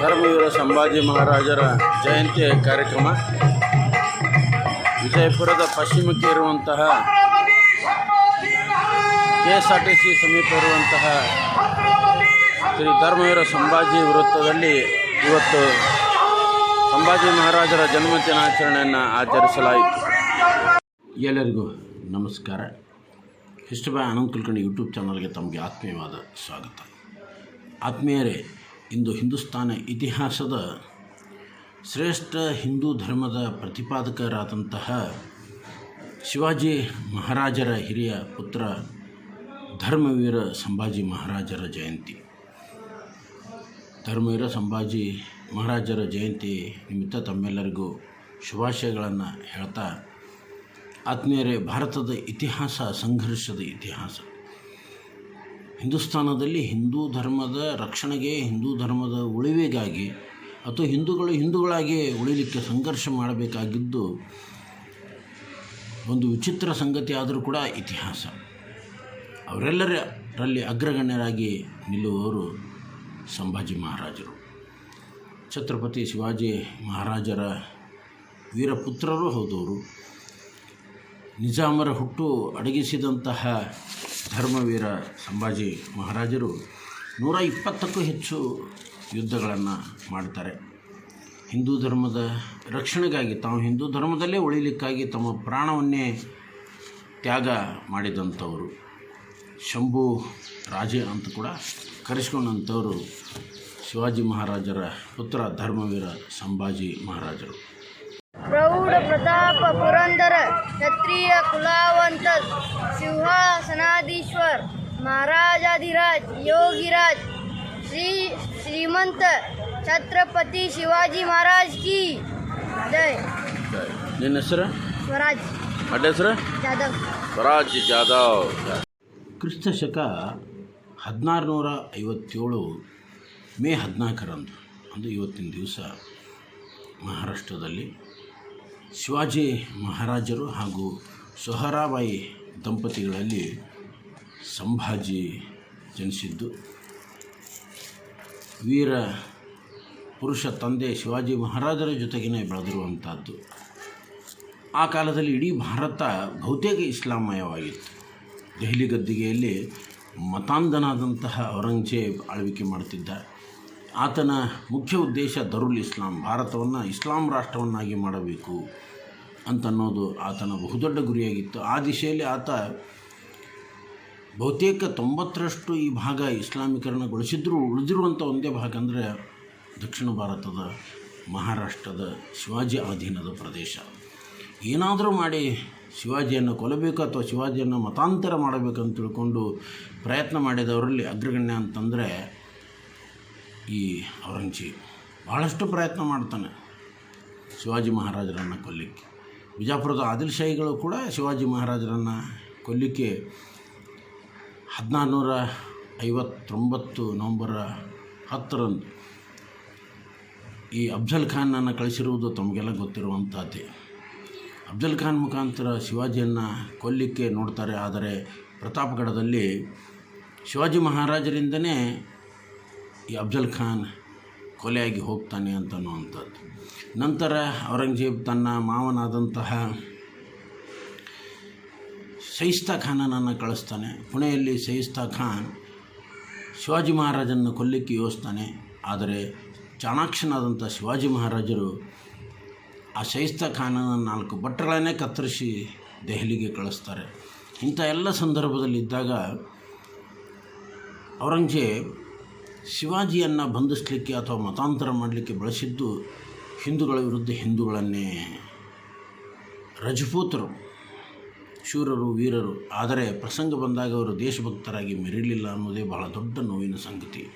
ಧರ್ಮವೀರ ಸಂಭಾಜಿ ಮಹಾರಾಜರ ಜಯಂತಿ ಕಾರ್ಯಕ್ರಮ. ವಿಜಯಪುರದ ಪಶ್ಚಿಮಕ್ಕೆ ಇರುವಂತಹ K S R T C ಸಮೀಪ ಇರುವಂತಹ ಶ್ರೀ ಧರ್ಮವೀರ ಸಂಭಾಜಿ ವೃತ್ತದಲ್ಲಿ ಇವತ್ತು ಸಂಭಾಜಿ ಮಹಾರಾಜರ ಜನ್ಮ ದಿನಾಚರಣೆಯನ್ನು ಆಚರಿಸಲಾಯಿತು. ಎಲ್ಲರಿಗೂ ನಮಸ್ಕಾರ. ಹಿಸ್ಟಬಾಯ್ ಅನಂತ್ ಕುಲಕರ್ಣಿ ಯೂಟ್ಯೂಬ್ ಚಾನಲ್ಗೆ ತಮಗೆ ಆತ್ಮೀಯವಾದ ಸ್ವಾಗತ. ಆತ್ಮೀಯರೇ, ಇಂದು ಹಿಂದೂಸ್ತಾನ ಇತಿಹಾಸದ ಶ್ರೇಷ್ಠ ಹಿಂದೂ ಧರ್ಮದ ಪ್ರತಿಪಾದಕರಾದಂತಹ ಶಿವಾಜಿ ಮಹಾರಾಜರ ಹಿರಿಯ ಪುತ್ರ ಧರ್ಮವೀರ ಸಂಭಾಜಿ ಮಹಾರಾಜರ ಜಯಂತಿ. ಧರ್ಮವೀರ ಸಂಭಾಜಿ ಮಹಾರಾಜರ ಜಯಂತಿ ನಿಮಿತ್ತ ತಮ್ಮೆಲ್ಲರಿಗೂ ಶುಭಾಶಯಗಳನ್ನು ಹೇಳ್ತಾ ಆತ್ಮೀಯರೇ, ಭಾರತದ ಇತಿಹಾಸ ಸಂಘರ್ಷದ ಇತಿಹಾಸ. ಹಿಂದೂಸ್ತಾನದಲ್ಲಿ ಹಿಂದೂ ಧರ್ಮದ ರಕ್ಷಣೆಗೆ, ಹಿಂದೂ ಧರ್ಮದ ಉಳಿವಿಗಾಗಿ ಅಥವಾ ಹಿಂದೂಗಳು ಹಿಂದೂಗಳಾಗಿ ಉಳಿಲಿಕ್ಕೆ ಸಂಘರ್ಷ ಮಾಡಬೇಕಾಗಿದ್ದು ಒಂದು ವಿಚಿತ್ರ ಸಂಗತಿ ಆದರೂ ಕೂಡ ಇತಿಹಾಸ. ಅವರೆಲ್ಲರಲ್ಲಿ ಅಗ್ರಗಣ್ಯರಾಗಿ ನಿಲ್ಲುವವರು ಸಂಭಾಜಿ ಮಹಾರಾಜರು. ಛತ್ರಪತಿ ಶಿವಾಜಿ ಮಹಾರಾಜರ ವೀರಪುತ್ರರೂ ಹೌದವರು. ನಿಜಾಮರ ಹುಟ್ಟು ಅಡಗಿಸಿದಂತಹ ಧರ್ಮವೀರ ಸಂಭಾಜಿ ಮಹಾರಾಜರು ನೂರ ಇಪ್ಪತ್ತಕ್ಕೂ ಹೆಚ್ಚು ಯುದ್ಧಗಳನ್ನು ಮಾಡ್ತಾರೆ. ಹಿಂದೂ ಧರ್ಮದ ರಕ್ಷಣೆಗಾಗಿ, ತಾವು ಹಿಂದೂ ಧರ್ಮದಲ್ಲೇ ಉಳಿಲಿಕ್ಕಾಗಿ ತಮ್ಮ ಪ್ರಾಣವನ್ನೇ ತ್ಯಾಗ ಮಾಡಿದಂಥವರು. ಶಂಭು ರಾಜೆ ಅಂತ ಕೂಡ ಕರೆಸ್ಕೊಂಡಂಥವರು ಶಿವಾಜಿ ಮಹಾರಾಜರ ಪುತ್ರ ಧರ್ಮವೀರ ಸಂಭಾಜಿ ಮಹಾರಾಜರು. ಪ್ರೌಢ ಪ್ರತಾಪ ಪುರಂದರ ಕ್ಷತ್ರಿಯ ಕುಲಾವಂತ ಸಿಂಹಾಸನಾಧೀಶ್ವರ್ ಮಹಾರಾಜಾಧಿರಾಜ್ ಯೋಗಿರಾಜ್ ಶ್ರೀ ಶ್ರೀಮಂತ ಛತ್ರಪತಿ ಶಿವಾಜಿ ಮಹಾರಾಜ್ ಕಿ ಜೈ. ನಿನ್ನ ಹೆಸರು? ಸ್ವರಾಜ್. ಅಡ್ಡ ಹೆಸರು? ಜಾಧವ್. ಸ್ವರಾಜ್ ಜಾಧವ್. ಕ್ರಿಸ್ತ ಶಕ ಹದಿನಾರು ನೂರ ಐವತ್ತೇಳು ಮೇ ಹದಿನಾಲ್ಕರಂದು, ಅಂದು ಇವತ್ತಿನ ದಿವಸ ಮಹಾರಾಷ್ಟ್ರದಲ್ಲಿ ಶಿವಾಜಿ ಮಹಾರಾಜರು ಹಾಗೂ ಸೊಹರಾಬಾಯಿ ದಂಪತಿಗಳಲ್ಲಿ ಸಂಭಾಜಿ ಜನಿಸಿದ್ದು. ವೀರ ಪುರುಷ ತಂದೆ ಶಿವಾಜಿ ಮಹಾರಾಜರ ಜೊತೆಗೇ ಬೆಳೆದಿರುವಂಥದ್ದು. ಆ ಕಾಲದಲ್ಲಿ ಇಡೀ ಭಾರತ ಬಹುತೇಕ ಇಸ್ಲಾಮಯವಾಗಿತ್ತು. ದೆಹಲಿ ಗದ್ದಿಗೆಯಲ್ಲಿ ಮತಾಂಧನಾದಂತಹ ಔರಂಗಜೇಬ್ ಆಳ್ವಿಕೆ ಮಾಡುತ್ತಿದ್ದ. ಆತನ ಮುಖ್ಯ ಉದ್ದೇಶ ದರುಲ್ ಇಸ್ಲಾಂ, ಭಾರತವನ್ನು ಇಸ್ಲಾಂ ರಾಷ್ಟ್ರವನ್ನಾಗಿ ಮಾಡಬೇಕು ಅಂತನ್ನೋದು ಆತನ ಬಹುದೊಡ್ಡ ಗುರಿಯಾಗಿತ್ತು. ಆ ದಿಶೆಯಲ್ಲಿ ಆತ ಬಹುತೇಕ ತೊಂಬತ್ತರಷ್ಟು ಈ ಭಾಗ ಇಸ್ಲಾಮೀಕರಣಗೊಳಿಸಿದ್ರೂ ಉಳಿದಿರುವಂಥ ಒಂದೇ ಭಾಗ ಅಂದರೆ ದಕ್ಷಿಣ ಭಾರತದ ಮಹಾರಾಷ್ಟ್ರದ ಶಿವಾಜಿ ಅಧೀನದ ಪ್ರದೇಶ. ಏನಾದರೂ ಮಾಡಿ ಶಿವಾಜಿಯನ್ನು ಕೊಲ್ಲಬೇಕು ಅಥವಾ ಶಿವಾಜಿಯನ್ನು ಮತಾಂತರ ಮಾಡಬೇಕಂತ ತಿಳ್ಕೊಂಡು ಪ್ರಯತ್ನ ಮಾಡಿದವರಲ್ಲಿ ಅಗ್ರಗಣ್ಯ ಅಂತಂದರೆ ಈ ಔರಂಗಜೇಬ್ ಭಾಳಷ್ಟು ಪ್ರಯತ್ನ ಮಾಡ್ತಾನೆ ಶಿವಾಜಿ ಮಹಾರಾಜರನ್ನು ಕೊಲ್ಲಿಕ್ಕೆ. ಬಿಜಾಪುರದ ಆದಿಲ್ ಶಾಹಿಗಳು ಕೂಡ ಶಿವಾಜಿ ಮಹಾರಾಜರನ್ನು ಕೊಲ್ಲಿಕ್ಕೆ ಹದಿನಾರು ನೂರ ಐವತ್ತೊಂಬತ್ತು ನವಂಬರ ಹತ್ತರಂದು. ಈ ಅಫ್ಜಲ್ ಖಾನನ್ನು ಕಳಿಸಿರುವುದು ತಮಗೆಲ್ಲ ಗೊತ್ತಿರುವಂಥದ್ದೇ. ಅಫ್ಜಲ್ ಖಾನ್ ಮುಖಾಂತರ ಶಿವಾಜಿಯನ್ನು ಕೊಲ್ಲಿಕ್ಕೆ ನೋಡ್ತಾರೆ, ಆದರೆ ಪ್ರತಾಪಗಢದಲ್ಲಿ ಶಿವಾಜಿ ಮಹಾರಾಜರಿಂದನೇ ಈ ಅಫ್ಜಲ್ ಖಾನ್ ಕೊಲೆಯಾಗಿ ಹೋಗ್ತಾನೆ ಅಂತನ್ನುವಂಥದ್ದು ನಂತರ ಔರಂಗಜೇಬ್ ತನ್ನ ಮಾವನಾದಂತಹ ಶೈಸ್ತಾ ಖಾನನನ್ನು ಕಳಿಸ್ತಾನೆ. ಪುಣೆಯಲ್ಲಿ ಶೈಸ್ತಾ ಖಾನ್ ಶಿವಾಜಿ ಮಹಾರಾಜನ್ನು ಕೊಲ್ಲಿಕ್ಕೆ ಯೋಚಿಸ್ತಾನೆ. ಆದರೆ ಚಾಣಾಕ್ಷನಾದಂಥ ಶಿವಾಜಿ ಮಹಾರಾಜರು ಆ ಶೈಸ್ತಾ ಖಾನನ ನಾಲ್ಕು ಬಟ್ಟೆಗಳನ್ನೇ ಕತ್ತರಿಸಿ ದೆಹಲಿಗೆ ಕಳಿಸ್ತಾರೆ. ಇಂಥ ಎಲ್ಲ ಸಂದರ್ಭದಲ್ಲಿದ್ದಾಗ ಔರಂಗಜೇಬ್ ಶಿವಾಜಿಯನ್ನು ಬಂಧಿಸಲಿಕ್ಕೆ ಅಥವಾ ಮತಾಂತರ ಮಾಡಲಿಕ್ಕೆ ಬಳಸಿದ್ದು ಹಿಂದೂಗಳ ವಿರುದ್ಧ ಹಿಂದೂಗಳನ್ನೇ ರಜಪೂತರು, ಶೂರರು, ವೀರರು. ಆದರೆ ಪ್ರಸಂಗ ಬಂದಾಗ ಅವರು ದೇಶಭಕ್ತರಾಗಿ ಮೆರೀಲಿಲ್ಲ ಅನ್ನೋದೇ ಬಹಳ ದೊಡ್ಡ ನೋವಿನ ಸಂಗತಿ.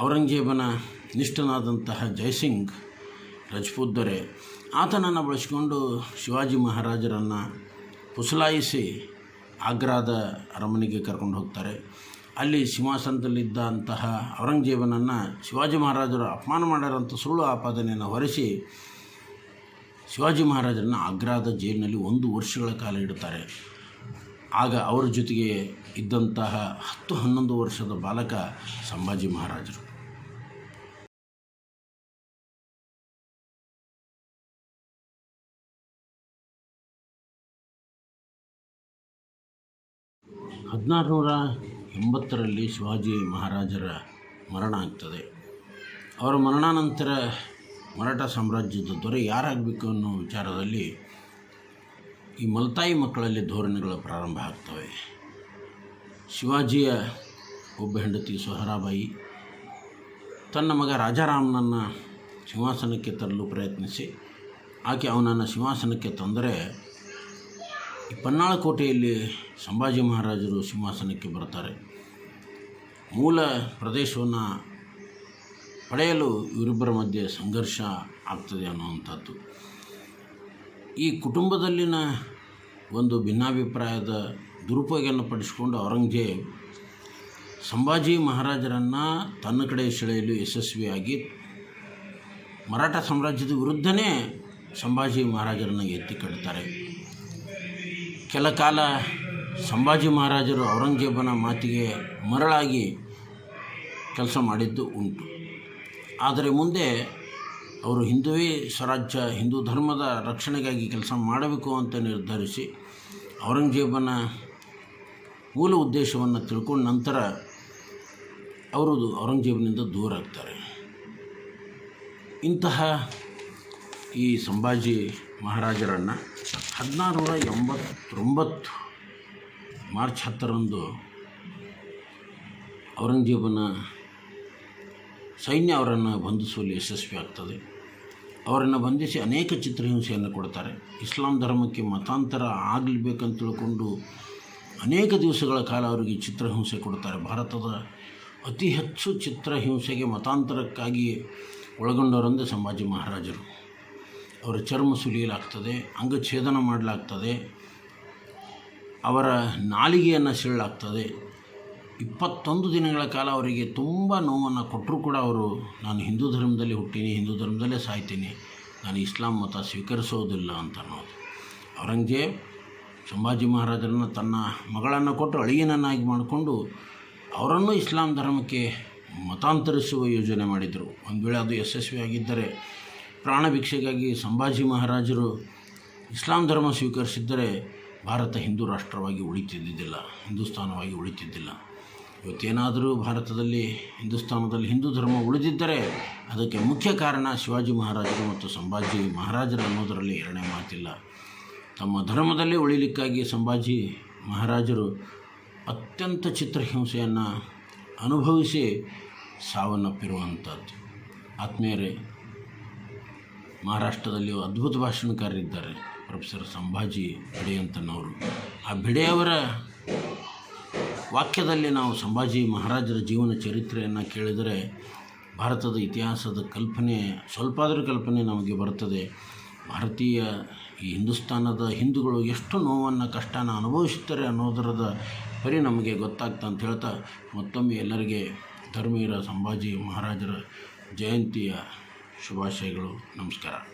ಔರಂಗಜೇಬನ ನಿಷ್ಠನಾದಂತಹ ಜಯಸಿಂಗ್ ರಜಪೂತ್ ದೊರೆ ಆತನನ್ನು ಬಳಸಿಕೊಂಡು ಶಿವಾಜಿ ಮಹಾರಾಜರನ್ನು ಪುಸಲಾಯಿಸಿ ಆಗ್ರಾದ ಅರಮನೆಗೆ ಕರ್ಕೊಂಡು ಹೋಗ್ತಾರೆ. ಅಲ್ಲಿ ಸಿಂಹಾಸನದಲ್ಲಿದ್ದಂತಹ ಔರಂಗಜೇಬನನ್ನು ಶಿವಾಜಿ ಮಹಾರಾಜರು ಅಪಮಾನ ಮಾಡಿರೋಂಥ ಸುಳ್ಳು ಆಪಾದನೆಯನ್ನು ಹೊರಿಸಿ ಶಿವಾಜಿ ಮಹಾರಾಜರನ್ನು ಆಗ್ರಾದ ಜೈಲಿನಲ್ಲಿ ಒಂದು ವರ್ಷಗಳ ಕಾಲ ಇಡುತ್ತಾರೆ. ಆಗ ಅವರ ಜೊತೆಗೆ ಇದ್ದಂತಹ ಹತ್ತು ಹನ್ನೊಂದು ವರ್ಷದ ಬಾಲಕ ಸಂಭಾಜಿ ಮಹಾರಾಜರು. ಹದಿನಾರು ನೂರ ಎಂಬತ್ತರಲ್ಲಿ ಶಿವಾಜಿ ಮಹಾರಾಜರ ಮರಣ ಆಗ್ತದೆ. ಅವರ ಮರಣಾನಂತರ ಮರಾಠ ಸಾಮ್ರಾಜ್ಯದ ದೊರೆ ಯಾರಾಗಬೇಕು ಅನ್ನೋ ವಿಚಾರದಲ್ಲಿ ಈ ಮಲ್ತಾಯಿ ಮಕ್ಕಳಲ್ಲಿ ಧೋರಣೆಗಳು ಪ್ರಾರಂಭ ಆಗ್ತವೆ. ಶಿವಾಜಿಯ ಒಬ್ಬ ಹೆಂಡತಿ ಸೊಹರಾಬಾಯಿ ತನ್ನ ಮಗ ರಾಜಾರಾಮನನ್ನು ಸಿಂಹಾಸನಕ್ಕೆ ತರಲು ಪ್ರಯತ್ನಿಸಿ, ಆಕೆ ಅವನನ್ನು ಸಿಂಹಾಸನಕ್ಕೆ ತಂದರೆ ಈ ಪನ್ನಾಳ ಕೋಟೆಯಲ್ಲಿ ಸಂಭಾಜಿ ಮಹಾರಾಜರು ಸಿಂಹಾಸನಕ್ಕೆ ಬರ್ತಾರೆ ಮೂಲ ಪ್ರದೇಶವನ್ನು ಪಡೆಯಲು ಇವರಿಬ್ಬರ ಮಧ್ಯೆ ಸಂಘರ್ಷ ಆಗ್ತದೆ ಅನ್ನುವಂಥದ್ದು. ಈ ಕುಟುಂಬದಲ್ಲಿನ ಒಂದು ಭಿನ್ನಾಭಿಪ್ರಾಯದ ದುರುಪಯೋಗವನ್ನು ಪಡಿಸಿಕೊಂಡು ಔರಂಗಜೇಬ್ ಸಂಭಾಜಿ ಮಹಾರಾಜರನ್ನು ತನ್ನ ಕಡೆ ಸೆಳೆಯಲು ಯಶಸ್ವಿಯಾಗಿ ಮರಾಠ ಸಾಮ್ರಾಜ್ಯದ ವಿರುದ್ಧನೇ ಸಂಭಾಜಿ ಮಹಾರಾಜರನ್ನು ಎತ್ತಿ ಕಟ್ತಾರೆ. ಕೆಲ ಕಾಲ ಸಂಭಾಜಿ ಮಹಾರಾಜರು ಔರಂಗಜೇಬನ ಮಾತಿಗೆ ಮರಳಾಗಿ ಕೆಲಸ ಮಾಡಿದ್ದು ಉಂಟು. ಆದರೆ ಮುಂದೆ ಅವರು ಹಿಂದುವೇ ಸ್ವರಾಜ್ಯ, ಹಿಂದೂ ಧರ್ಮದ ರಕ್ಷಣೆಗಾಗಿ ಕೆಲಸ ಮಾಡಬೇಕು ಅಂತ ನಿರ್ಧರಿಸಿ ಔರಂಗಜೇಬನ ಮೂಲ ಉದ್ದೇಶವನ್ನು ತಿಳ್ಕೊಂಡ ನಂತರ ಅವರು ಔರಂಗಜೇಬನಿಂದ ದೂರ ಆಗ್ತಾರೆ. ಇಂತಹ ಈ ಸಂಭಾಜಿ ಮಹಾರಾಜರನ್ನು ಹದಿನಾರು ನೂರ ಎಂಬತ್ತೊಂಬತ್ತು ಮಾರ್ಚ್ ಹತ್ತರಂದು ಔರಂಗಜೇಬನ ಸೈನ್ಯ ಅವರನ್ನು ಬಂಧಿಸುವಲ್ಲಿ ಯಶಸ್ವಿ ಆಗ್ತದೆ. ಅವರನ್ನು ಬಂಧಿಸಿ ಅನೇಕ ಚಿತ್ರಹಿಂಸೆಯನ್ನು ಕೊಡ್ತಾರೆ. ಇಸ್ಲಾಂ ಧರ್ಮಕ್ಕೆ ಮತಾಂತರ ಆಗಲೇಬೇಕಂತ ತಿಳ್ಕೊಂಡು ಅನೇಕ ದಿವಸಗಳ ಕಾಲ ಅವರಿಗೆ ಚಿತ್ರಹಿಂಸೆ ಕೊಡ್ತಾರೆ. ಭಾರತದ ಅತಿ ಹೆಚ್ಚು ಚಿತ್ರಹಿಂಸೆಗೆ ಮತಾಂತರಕ್ಕಾಗಿ ಒಳಗೊಂಡವರಂದೇ ಸಂಭಾಜಿ ಮಹಾರಾಜರು. ಅವರ ಚರ್ಮ ಸುಲಿಯಲಾಗ್ತದೆ ಅಂಗಛೇದನ ಮಾಡಲಾಗ್ತದೆ, ಅವರ ನಾಲಿಗೆಯನ್ನು ಸೀಳಲಾಗ್ತದೆ. ಇಪ್ಪತ್ತೊಂದು ದಿನಗಳ ಕಾಲ ಅವರಿಗೆ ತುಂಬ ನೋವನ್ನು ಕೊಟ್ಟರೂ ಕೂಡ ಅವರು, ನಾನು ಹಿಂದೂ ಧರ್ಮದಲ್ಲಿ ಹುಟ್ಟೀನಿ, ಹಿಂದೂ ಧರ್ಮದಲ್ಲೇ ಸಾಯ್ತೀನಿ, ನಾನು ಇಸ್ಲಾಂ ಮತ ಸ್ವೀಕರಿಸೋದಿಲ್ಲ ಅಂತ ಅನ್ನೋದು. ಔರಂಗಜೇಬ್ ಸಂಭಾಜಿ ಮಹಾರಾಜರನ್ನು ತನ್ನ ಮಗಳನ್ನು ಕೊಟ್ಟು ಅಳಿಯನನ್ನಾಗಿ ಮಾಡಿಕೊಂಡು ಅವರನ್ನು ಇಸ್ಲಾಂ ಧರ್ಮಕ್ಕೆ ಮತಾಂತರಿಸುವ ಯೋಜನೆ ಮಾಡಿದರು. ಒಂದು ವೇಳೆ ಅದು ಯಶಸ್ವಿಯಾಗಿದ್ದರೆ ಪ್ರಾಣ ಭಿಕ್ಷೆಗಾಗಿ ಸಂಭಾಜಿ ಮಹಾರಾಜರು ಇಸ್ಲಾಂ ಧರ್ಮ ಸ್ವೀಕರಿಸಿದ್ದರೆ ಭಾರತ ಹಿಂದೂ ರಾಷ್ಟ್ರವಾಗಿ ಉಳಿತಿದ್ದಿದ್ದಿಲ್ಲ ಹಿಂದೂಸ್ತಾನವಾಗಿ ಉಳಿತಿದ್ದಿಲ್ಲ. ಇವತ್ತೇನಾದರೂ ಭಾರತದಲ್ಲಿ ಹಿಂದೂಸ್ತಾನದಲ್ಲಿ ಹಿಂದೂ ಧರ್ಮ ಉಳಿದಿದ್ದರೆ ಅದಕ್ಕೆ ಮುಖ್ಯ ಕಾರಣ ಶಿವಾಜಿ ಮಹಾರಾಜರು ಮತ್ತು ಸಂಭಾಜಿ ಮಹಾರಾಜರು ಅನ್ನೋದರಲ್ಲಿ ಎರಡನೇ ಮಾತಿಲ್ಲ. ತಮ್ಮ ಧರ್ಮದಲ್ಲೇ ಉಳಿಲಿಕ್ಕಾಗಿ ಸಂಭಾಜಿ ಮಹಾರಾಜರು ಅತ್ಯಂತ ಚಿತ್ರಹಿಂಸೆಯನ್ನು ಅನುಭವಿಸಿ ಸಾವನ್ನಪ್ಪಿರುವಂಥದ್ದು. ಆತ್ಮೀಯರೇ ಮಹಾರಾಷ್ಟ್ರದಲ್ಲಿ ಅದ್ಭುತ ಭಾಷಣಕಾರರಿದ್ದಾರೆ. ಪ್ರೊಫೆಸರ್ ಸಂಭಾಜಿ ಭಿಡೆಯಂತನವರು ಆ ಭಿಡೆಯವರ ವಾಕ್ಯದಲ್ಲಿ ನಾವು ಸಂಭಾಜಿ ಮಹಾರಾಜರ ಜೀವನ ಚರಿತ್ರೆಯನ್ನು ಕೇಳಿದರೆ ಭಾರತದ ಇತಿಹಾಸದ ಕಲ್ಪನೆ ಸ್ವಲ್ಪ ಆದರೂ ಕಲ್ಪನೆ ನಮಗೆ ಬರ್ತದೆ ಭಾರತೀಯ ಈ ಹಿಂದೂಸ್ತಾನದ ಹಿಂದೂಗಳು ಎಷ್ಟು ನೋವನ್ನು, ಕಷ್ಟನ ಅನುಭವಿಸ್ತಾರೆ ಅನ್ನೋದರದ ಪರಿ ನಮಗೆ ಗೊತ್ತಾಗ್ತಾ ಅಂತ ಹೇಳ್ತಾ ಮತ್ತೊಮ್ಮೆ ಎಲ್ಲರಿಗೆ ಧರ್ಮೀರ ಸಂಭಾಜಿ ಮಹಾರಾಜರ ಜಯಂತಿಯ ಶುಭಾಶಯಗಳು ನಮಸ್ಕಾರ.